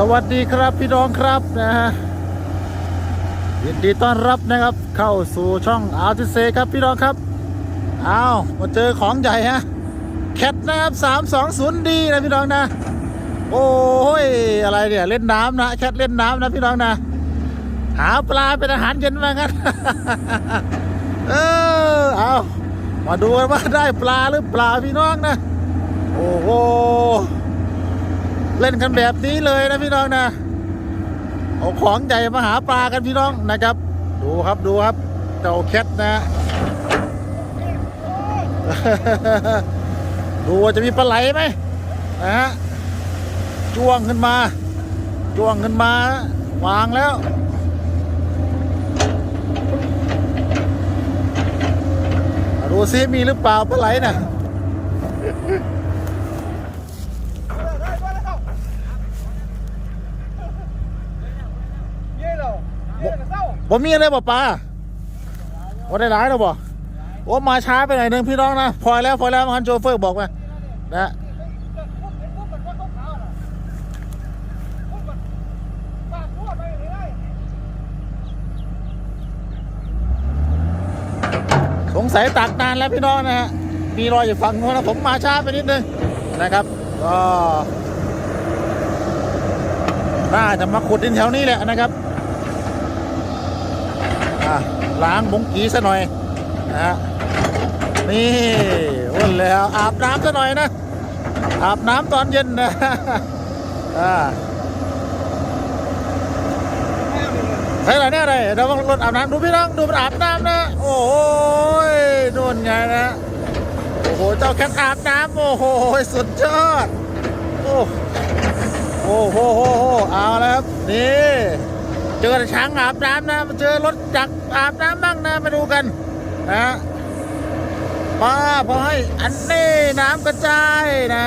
สวัสดีครับพี่น้องครับนะฮะยินดีต้อนรับนะครับเข้าสู่ช่องอาร์ติเซครับพี่น้องครับอ้าวมาเจอของใหญ่ฮะแคทนะครับ320ดีนะพี่น้องนะ โอ้ยอะไรเนี่ยเล่นน้ำนะแคทเล่นน้ำนะพี่น้องนะ หาปลาเป็นอาหารเย็นมางั้นเออเอามาดูกันว่าได้ปลาหรือเปล่าพี่น้องนะ โอ้โห เล่นกันแบบนี้เลยนะพี่น้องนะเอาของใหญ่มาหาปลากันพี่น้องนะครับ ดูครับดูครับเจ้าแคทนะดูว่าจะมีปลาไหลไหมนะฮะจ้วงขึ้นมาจ้วงขึ้นมาวางแล้วดูซิมีหรือเปล่าปลาไหลน่ะ มมีอะไรบ่ปลาว่าได้หลายแล้วบ่โอ้มาช้าไปหน่อยหนึงพี่น้องนะพอแล้วพอแล้วมันโชเฟอร์บอกมานะสงสัยตักนานแล้วพี่น้องนะฮะมีรอยอยู่ฝั่งโน้นนะผมมาช้าไปนิดนึงนะครับก็น่าจะมาขุดดินแถวนี้แหละนะครับ ล้างบงกีซะหน่อยนะฮะนี่อ้นแล้วอาบน้ำซะหน่อยนะ อาบน้ำตอนเย็นนะอ่าใช่ไรเนี่ยอะไรเราต้องรถอาบน้ำดูพี่น้องดูมันอาบน้ำนะ โอ้ยนู่นไงนะโอ้โหเจ้าแคทอาบน้ำโอ้โหสุดยอดโอ้โอ้โหโหโหเอาแล้วครับนี่ เจอช้างอาบน้ำนะมาเจอรถจักรอาบน้ำบ้างนะมาดูกันนะป้าพอให้อันนี้น้ำกระจายนะ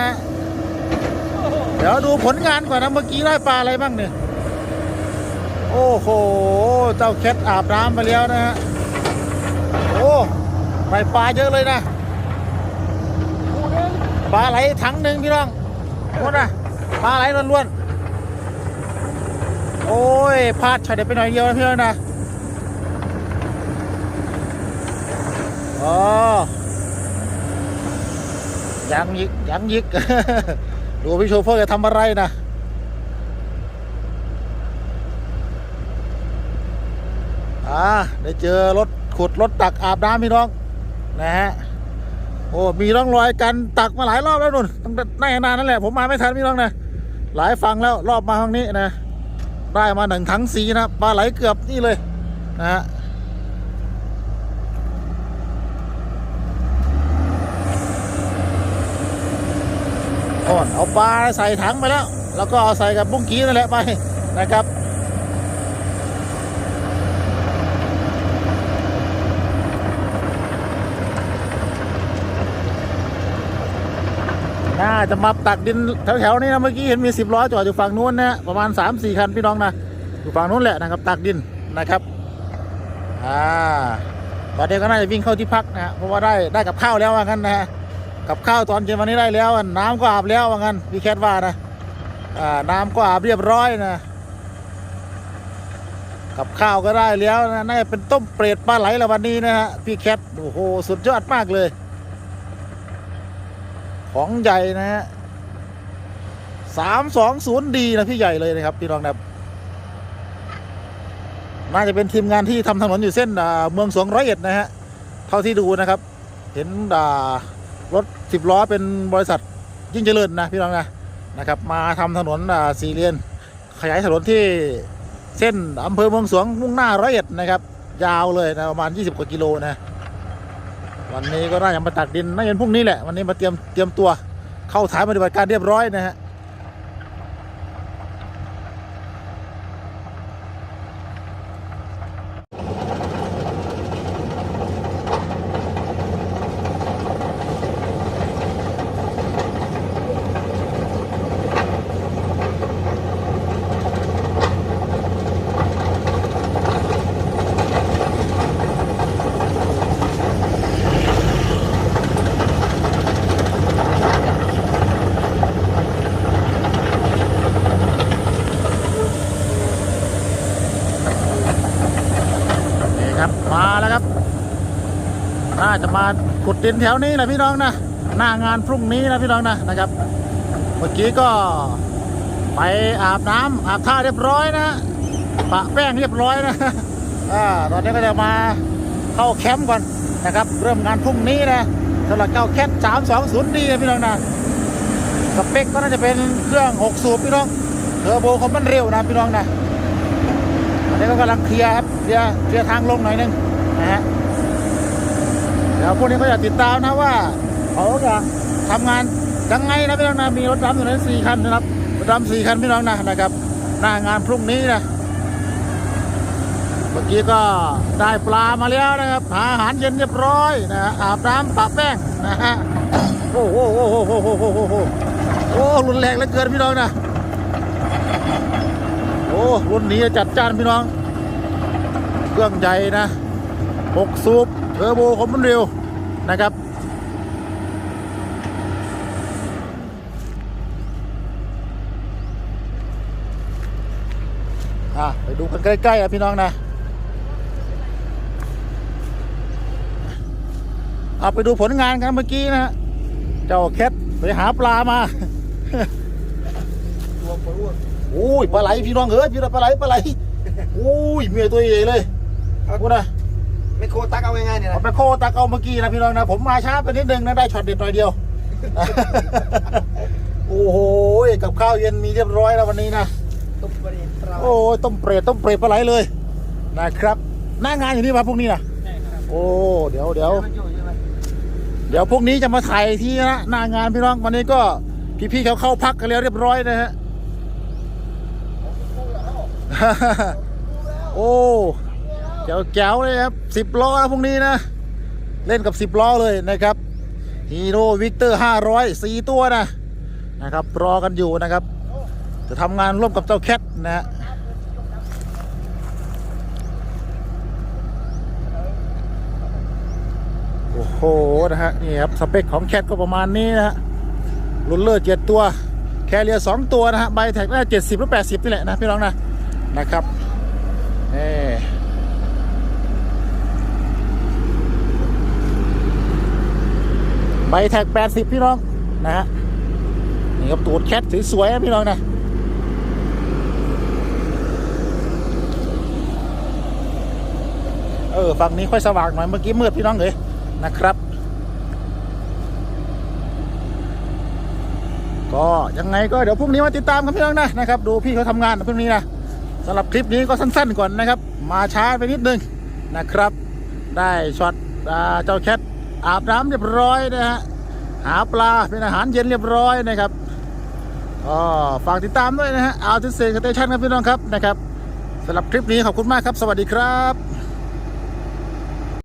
เดี๋ยวดูผลงานก่อนนะเมื่อกี้ได้ปลาอะไรบ้างเนี่ยโอ้โห เจ้าแคทอาบน้ำไปแล้วนะฮะโอ้ไปปลาเยอะเลยนะปลาไหลถังหนึ่งพี่น้องโอ้นะปลาไหลล้วนๆ โอ้ยพลาดช็อตเด็ดไปหน่อยเดียวนะพี่น้องนะอ๋อยังยิกยังยิกดูพี่โชเฟอร์จะทำอะไรนะอ่าได้เจอรถขุดรถตักอาบน้ำพี่น้อง นะฮะโอ้มีร่องรอยการตักมาหลายรอบแล้วนุ่นตั้งแต่ในนานนั่นแหละผมมาไม่ทันพี่น้องนะหลายฟังแล้วรอบมาห้งนี้นะ ได้มาหนึ่งถังสีนะปลาไหลเกือบนี่เลยนะฮะก่อนเอาปลาใส่ถังไปแล้ว แล้วก็เอาใส่กับบุ้งกี้นั่นแหละไปนะครับ น่าจะมาตักดินแถวๆนี้นะเมื่อกี้เห็นมีสิบล้อจอดอยู่ฝั่งนู้นนะประมาณสามสี่คันพี่น้องนะอยู่ฝั่งนู้นแหละนะครับตักดินนะครับอ่าตอนนี้ก็น่าจะวิ่งเข้าที่พักนะฮะเพราะว่าได้ได้กับข้าวแล้วว่างั้นนะฮะกับข้าวตอนเย็นวันนี้ได้แล้วน้ำก็อาบแล้วว่างั้นพี่แคทว่านะอ่าน้ำก็อาบเรียบร้อยนะกับข้าวก็ได้แล้วนะน่าจะเป็นต้มเปรตปลาไหลละวันนี้นะฮะพี่แคทโอ้โหสุดยอดมากเลย ของใหญ่นะฮะสามสองศูนย์ดีนะพี่ใหญ่เลยนะครับพี่รองนะครับน่าจะเป็นทีมงานที่ทำถนนอยู่เส้นอ่าเมืองสวงร้อยเอ็ดนะฮะเท่าที่ดูนะครับ เห็นอ่ารถสิบล้อเป็นบริษัทยิ่งเจริญนะพี่รองนะนะครับ มาทำถนนอ่าสี่เลนขยายถนนที่เส้นอำเภอเมืองสวงมุ่งหน้าร้อยเอ็ดนะครับ ยาวเลยนะประมาณ 20 กว่ากิโลนะ วันนี้ก็น่าจะมาตักดินน่าจะเป็นพรุ่งนี้แหละวันนี้มาเตรียมเตรียมตัวเข้าฐานปฏิบัติการเรียบร้อยนะฮะ จะมาขุดดินแถวนี้แหละพี่น้องนะหน้างานพรุ่งนี้นะพี่น้องนะนะครับ เมื่อกี้ก็ไปอาบน้ำอาบท่าเรียบร้อยนะปะแป้งเรียบร้อยนะอ่าตอนนี้ก็จะมาเข้าแคมป์ก่อนนะครับ เริ่มงานพรุ่งนี้นะสำหรับเก้าแคทสามสองศูนย์ดีนะพี่น้องนะสเปคก็น่าจะเป็นเครื่องหกสูบพี่น้องเทอร์โบคอมมันเร็วนะพี่น้องนะอันนี้ก็กำลังเคลียร์ครับเคลียร์เคลียร์ทางลงหน่อยนึงนะฮะ เดี๋ยวพวกนี้ก็จะติดตามนะว่าเขาจะทำงานยังไงนะพี่น้องนะมีรถดำอยู่ในสี่คันนะครับรถดำสี่คันพี่น้องนะนะครับหน้างานพรุ่งนี้นะเมื่อกี้ก็ได้ปลามาแล้วนะครับหาอาหารเย็นเรียบร้อยนะอาบน้ำปะแป้งนะฮะโอ้โหโอ้โหโอ้โหโอ้โหโอ้โหโอ้รุนแรงเหลือเกินพี่น้องนะโอ้รุ่นนี้จัดจ้านพี่น้อง เครื่องใหญ่นะหกสูบ เทอร์โบคอมมันเร็วนะครับอะไปดูกันใกล้ๆอะพี่น้องนะเอาไปดูผลงานกันเมื่อกี้นะฮะ เจ้าแคทไปหาปลามาตัวปลาอ้วนโอ้ยปลาไหลพี่น้องเอ้ยพี่น้องปลาไหลปลาไหลโอ้ยเมียตัวใหญ่เลยกูนะ ไม่โคตักเอาง่ายๆเนี่ยเอานะไปโคตักเอาเมื่อกี้นะพี่น้องนะ ผมมาช้าไปนิดนึงนะได้ช็อตเด็ดหน่อยเดียว โอ้โหกับข้าวเย็นมีเรียบร้อยแล้ววันนี้นะ ตุ๊บปลาเนี่ยปลาโอ้ยต้มเปรตต้มเปรตปลาไหลเลยนะครับ หน้างานอยู่นี่มาพวกนี้นะใช่ครับโอ้เดี๋ยวเดี๋ยวมันอยู่ใช่ไหมเดี๋ยวพวกนี้จะมาถ่ายที่นะหน้างานพี่น้องวันนี้ก็พี่ๆเขาเข้าพักกันแล้วเรียบร้อยนะฮะ โอ้แจ๋วแจ๋วเลยครับสิบล้อนะพวกนี้นะ เล่นกับสิบล้อเลยนะครับฮีโร่วิกเตอร์ห้าร้อยสี่ตัวนะนะครับ รอกันอยู่นะครับ จะทำงานร่วมกับเจ้าแคทนะฮะโอ้โหนะฮะนี่ครับสเปคของแคทก็ประมาณนี้นะฮะรุนเลอร์เจ็ดตัว แคเรียสองตัวนะฮะใบแท็กน่าเจ็ดสิบหรือแปดสิบนี่แหละนะพี่น้องนะนะครับนี่ ใบแท็กแปดสิบพี่น้องนะฮะนี่ครับตูดแคทสวยๆพี่น้องนะเออฝั่งนี้ค่อยสว่างหน่อยเมื่อกี้มืดพี่น้องเลยนะครับ ก็ยังไงก็เดี๋ยวพรุ่งนี้มาติดตามกันพี่น้องนะนะครับ ดูพี่เขาทำงานพรุ่งนี้นะสำหรับคลิปนี้ก็สั้นๆก่อนนะครับ มาช้าไปนิดนึงนะครับ ได้ช็อตเจ้าแคท อาบน้ำเรียบร้อยนะฮะหาปลาเป็นอาหารเย็นเรียบร้อยนะครับก็ฝากติดตามด้วยนะฮะเอาทิเซนสเตชันครับพี่น้องครับนะครับสำหรับคลิปนี้ขอบคุณมากครับ สวัสดีครับ